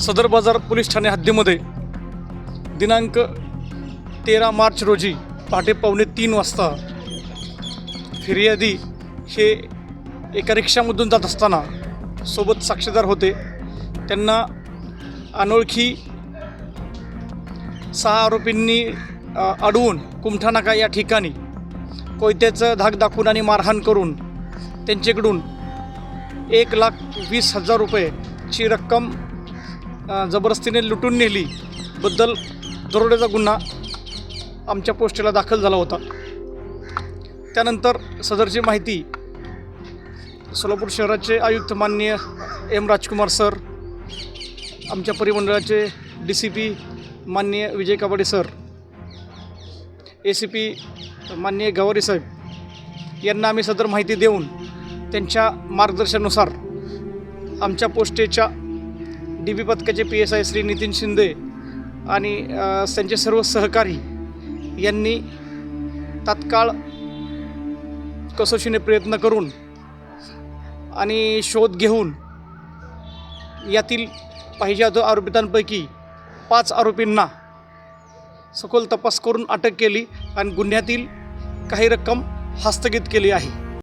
सदर बाजार पोलीस ठाणे हद्दीमध्ये. दिनांक तेरा मार्च रोजी पहाटे पावणे तीन वाजता फिर्यादी हे एका रिक्षामधून जात असताना सोबत साक्षीदार होते. त्यांना अनोळखी सहा आरोपींनी अडवून कुमठानाका या ठिकाणी कोयत्याचं धाक दाखवून आणि मारहाण करून त्यांच्याकडून एक लाख वीस हजार रुपयेची रक्कम जबरदस्तीने लुटून नेली. बद्दल दरोड्याचा गुन्हा आमच्या पोस्टेला दाखल झाला होता. त्यानंतर सदरची माहिती सोलापूर शहराचे आयुक्त माननीय एम राजकुमार सर आमच्या परिमंडळाचे डी सी पी माननीय Vijay Kabade sir A C P माननीय गवारी साहेब यांना आम्ही सदर माहिती देऊन त्यांच्या मार्गदर्शनानुसार आमच्या पोस्टेच्या डी बी पथकाचे P S I Shri Nitin Shinde आणि त्यांचे सर्व सहकारी यांनी तात्काळ कसोशीने प्रयत्न करून आणि शोध घेऊन यातील पाहिजे आरोपितांपैकी पाच आरोपींना सखोल तपास करून अटक केली आणि गुन्ह्यातील काही रक्कम हस्तगित केली आहे.